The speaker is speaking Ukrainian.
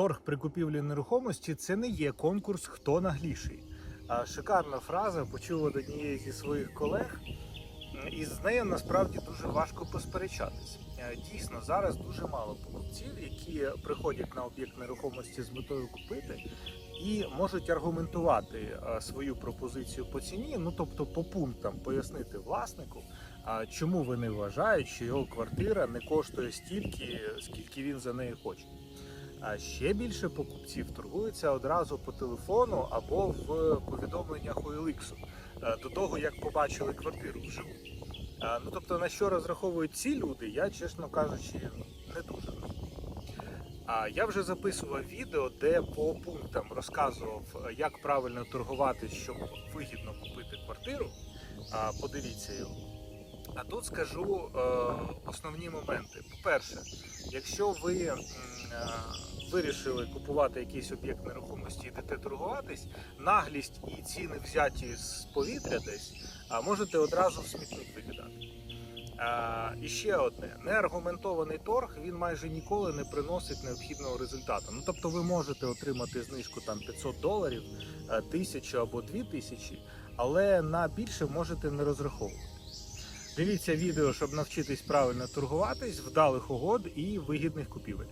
торг при купівлі нерухомості це не є конкурс хто нагліший. Шикарна фраза почув від однієї зі своїх колег, і з нею насправді дуже важко посперечатись. Е, Дійсно, зараз дуже мало покупців, які приходять на об'єкт нерухомості з метою купити і можуть аргументувати е, свою пропозицію по ціні, ну тобто по пунктам пояснити власнику, чому вони вважають, що його квартира не коштує стільки, скільки він за неї хоче. А ще більше покупців торгуються одразу по телефону або в повідомленнях OLX, е, до того як побачили квартиру вживу. Е, Ну тобто на що розраховують ці люди, я чесно кажучи, не дуже. А я вже записував відео, де по пунктам розказував, як правильно торгувати, щоб вигідно купити квартиру. Подивіться його. А тут скажу е, основні моменти. По-перше, якщо ви е, вирішили купувати якийсь об'єкт нерухомості, і йдете торгуватись, наглість і ціни взяті з повітря десь, можете одразу в смітник викидати. А, і ще одне: неаргументований торг він майже ніколи не приносить необхідного результату. Ну тобто, ви можете отримати знижку там 500 доларів, е, тисячу або дві тисячі, але на більше можете не розраховувати. Дивіться відео, щоб навчитись правильно торгуватись, вдалих угод і вигідних купівель.